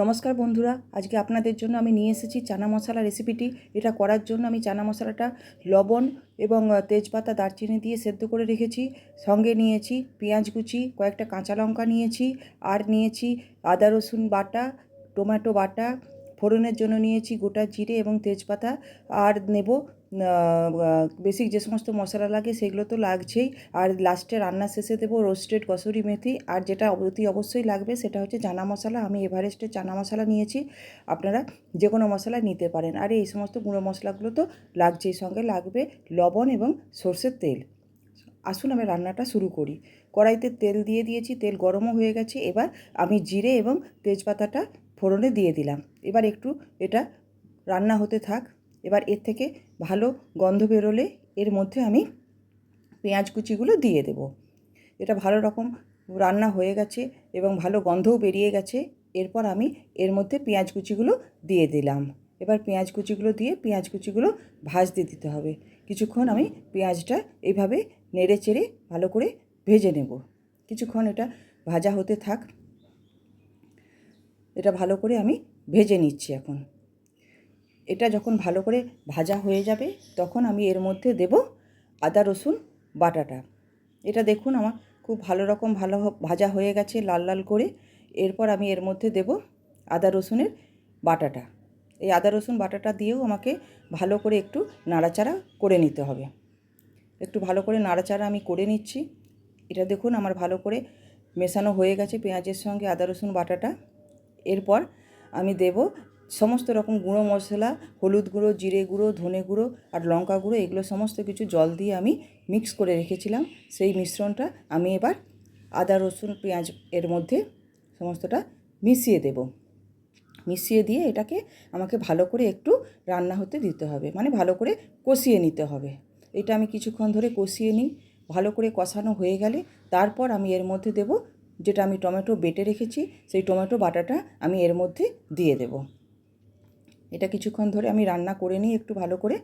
নমস্কার বন্ধুরা, আজকে আপনাদের জন্য আমি নিয়ে এসেছি চানা মশলা রেসিপিটি। এটা করার জন্য আমি চানা মশলাটা লবণ এবং তেজপাতা, দারচিনি দিয়ে সেদ্ধ করে রেখেছি। সঙ্গে নিয়েছি পেঁয়াজ কুচি, কয়েকটা কাঁচা লঙ্কা নিয়েছি, আর নিয়েছি আদা রসুন বাটা, টমেটো বাটা ফোড়নের জন্য নিয়েছি গোটা জিরে এবং তেজপাতা। আর নেব বেসিক যে সমস্ত মশলা লাগে সেগুলো তো লাগছেই। আর লাস্টে রান্নার শেষে দেবো রোস্টেড কসুরি মেথি। আর যেটা অতি অবশ্যই লাগবে সেটা হচ্ছে চানা মশলা। আমি এভারেস্টের চানা মশলা নিয়েছি। আপনারা যে কোনো মশলা নিতে পারেন। আর এই সমস্ত গুঁড়ো মশলাগুলো তো লাগছেই। সঙ্গে লাগবে লবণ এবং সর্ষের তেল। আসুন আমি রান্নাটা শুরু করি। কড়াইতে তেল দিয়ে দিয়েছি। তেল গরমও হয়ে গেছে। এবার আমি জিরে এবং তেজপাতাটা ফোড়নে দিয়ে দিলাম। এবার একটু এটা রান্না হতে থাক। এবার এর থেকে ভালো গন্ধ বেরোলে এর মধ্যে আমি পেঁয়াজ কুচিগুলো দিয়ে দেব। এটা ভালো রকম রান্না হয়ে গেছে এবং ভালো গন্ধও বেরিয়ে গেছে। এরপর আমি এর মধ্যে পেঁয়াজ কুচিগুলো দিয়ে দিলাম। এবার পেঁয়াজ কুচিগুলো দিয়ে পেঁয়াজ কুচিগুলো ভাজতে দিতে হবে। কিছুক্ষণ আমি পেঁয়াজটা এইভাবে নেড়ে চেড়ে ভালো করে ভেজে নেব। কিছুক্ষণ এটা ভাজা হতে থাক। এটা ভালো করে আমি ভেজে নিচ্ছি এখন। এটা যখন ভালো করে ভাজা হয়ে যাবে, তখন আমি এর মধ্যে দেব আদা, রসুন, বাটাটা। এটা দেখুন আমার খুব ভালো রকম ভালো ভাজা হয়ে গেছে লাল লাল করে। এরপর আমি এর মধ্যে দেব আদা, রসুনের বাটাটা। এই আদা, রসুন, বাটাটা দিয়েও আমাকে ভালো করে একটু নাড়াচাড়া করে নিতে হবে। একটু ভালো করে নাড়াচাড়া আমি করে নিচ্ছি। এটা দেখুন আমার ভালো করে মেশানো হয়ে গেছে পেঁয়াজের সঙ্গে আদা, রসুন, বাটাটা। এরপর আমি দেব সমস্ত রকম গুঁড়ো মশলা, হলুদ গুঁড়ো, জিরে গুঁড়ো, ধনে গুঁড়ো আর লঙ্কা গুঁড়ো, এগুলো সমস্ত কিছু জল দিয়ে আমি মিক্স করে রেখেছিলাম। সেই মিশ্রণটা আমি এবার আদা, রসুন, পেঁয়াজ এর মধ্যে সমস্তটা মিশিয়ে দেব। মিশিয়ে দিয়ে এটাকে আমাকে ভালো করে একটু রান্না হতে দিতে হবে মানে ভালো করে কষিয়ে নিতে হবে। এটা আমি কিছুক্ষণ ধরে কষিয়ে নিই, ভালো করে কষানো হয়ে গেলে তারপর আমি এর মধ্যে দেব যেটা আমি টমেটো বেটে রেখেছি, সেই টমেটো বাটাটা আমি এর মধ্যে দিয়ে দেব। এটা কিছুক্ষণ ধরে আমি রান্না করে নিই একটু ভালো করে।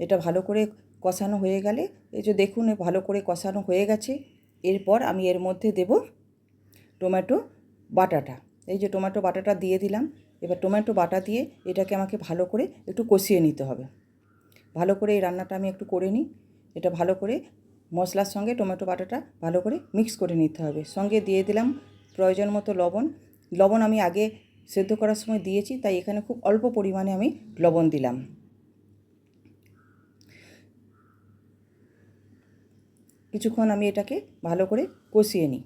এটা ভালো করে কষানো হয়ে গেলে, এই যে দেখুন ভালো করে কষানো হয়ে গেছে। এরপর আমি এর মধ্যে দেব টমেটো বাটাটা। এই যে টমেটো বাটাটা দিয়ে দিলাম, এবার টমেটো বাটা দিয়ে এটাকে আমাকে ভালো করে একটু কষিয়ে নিতে হবে। ভালো করে এই রান্নাটা আমি একটু করে নিই। এটা ভালো করে মশলার সঙ্গে টমেটো বাটাটা ভালো করে মিক্স করে নিতে হবে। সঙ্গে দিয়ে দিলাম প্রয়োজন মতো লবণ। লবণ আমি আগে সেদ্ধ করার সময় দিয়েছি, তাই এখানে খুব অল্প পরিমাণে আমি লবণ দিলাম। কিছুক্ষণ আমি এটাকে ভালো করে কষিয়ে নিই।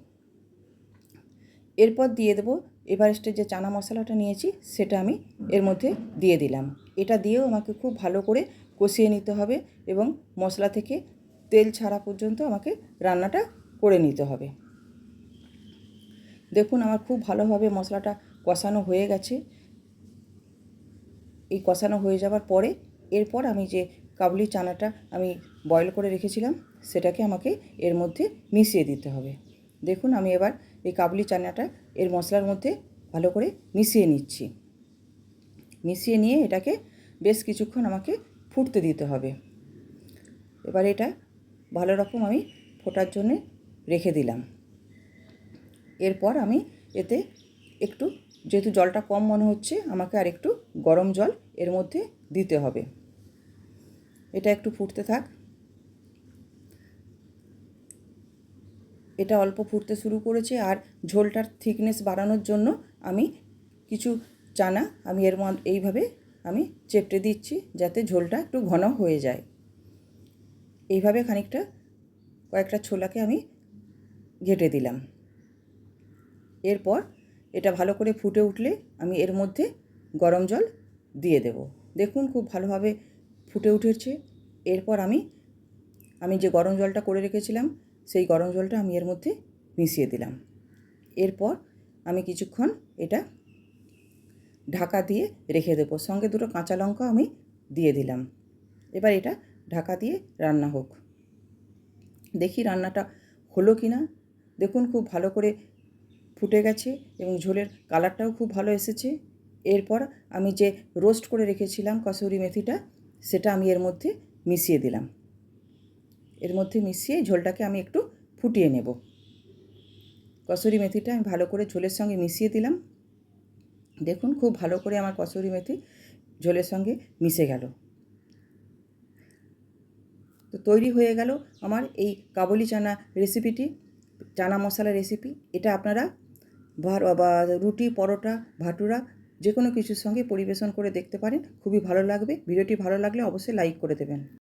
এরপর দিয়ে দেবো এভারেস্টের যে চানা মশলাটা নিয়েছি, সেটা আমি এর মধ্যে দিয়ে দিলাম। এটা দিয়েও আমাকে খুব ভালো করে কষিয়ে নিতে হবে এবং মশলা থেকে তেল ছাড়া পর্যন্ত আমাকে রান্নাটা করে নিতে হবে। দেখুন আমার খুব ভালোভাবে মশলাটা কষানো হয়ে গেছে। এই কষানো হয়ে যাওয়ার পরে এরপর আমি যে কাবলি চানাটা আমি বয়েল করে রেখেছিলাম, সেটাকে আমাকে এর মধ্যে মিশিয়ে দিতে হবে। দেখুন আমি এবার এই কাবলি চানাটা এর মশলার মধ্যে ভালো করে মিশিয়ে নিচ্ছি। মিশিয়ে নিয়ে এটাকে বেশ কিছুক্ষণ আমাকে ফুটতে দিতে হবে। এবার এটা ভালো রকম আমি ফোটার জন্যে রেখে দিলাম। এরপর আমি এতে একটু, যেহেতু জলটা কম মনে হচ্ছে, আমাকে আর একটু গরম জল এর মধ্যে দিতে হবে। এটা একটু ফুটতে থাক। এটা অল্প ফুটতে শুরু করেছে আর ঝোলটার থিকনেস বাড়ানোর জন্য আমি কিছু চানা আমি এর এইভাবে আমি চেপটে দিচ্ছি যাতে ঝোলটা একটু ঘন হয়ে যায়। এইভাবে খানিকটা, কয়েকটা ছোলাকে আমি ঘেটে দিলাম। এরপর এটা ভালো করে ফুটে উঠলে আমি এর মধ্যে গরম জল দিয়ে দেব। দেখুন খুব ভালোভাবে ফুটে উঠেছে। এরপর আমি আমি যে গরম জলটা করে রেখেছিলাম, সেই গরম জলটা আমি এর মধ্যে মিশিয়ে দিলাম। এরপর আমি কিছুক্ষণ এটা ঢাকা দিয়ে রেখে দেবো। সঙ্গে দুটো কাঁচা লঙ্কা আমি দিয়ে দিলাম। এবার এটা ঢাকা দিয়ে রান্না হোক। দেখি রান্নাটা হলো কি না দেখুন খুব ভালো করে ফুটে গেছে এবং ঝোলের কালারটাও খুব ভালো এসেছে। এরপর আমি যে রোস্ট করে রেখেছিলাম কসুরি মেথিটা, সেটা আমি এর মধ্যে মিশিয়ে দিলাম। এর মধ্যে মিশিয়ে ঝোলটাকে আমি একটু ফুটিয়ে নেব। কসুরি মেথিটা আমি ভালো করে ঝোলের সঙ্গে মিশিয়ে দিলাম। দেখুন খুব ভালো করে আমার কসুরি মেথি ঝোলের সঙ্গে মিশে গেল। তো তৈরি হয়ে গেল আমার এই কাবুলি চানা রেসিপিটি চানা মশলা রেসিপি এটা আপনারা রুটি, পরোটা, ভাটুরা যে কোনো কিছুর সঙ্গে পরিবেশন করে দেখতে পারেন। খুবই ভালো লাগবে। ভিডিওটি ভালো লাগলে অবশ্যই লাইক করে দেবেন।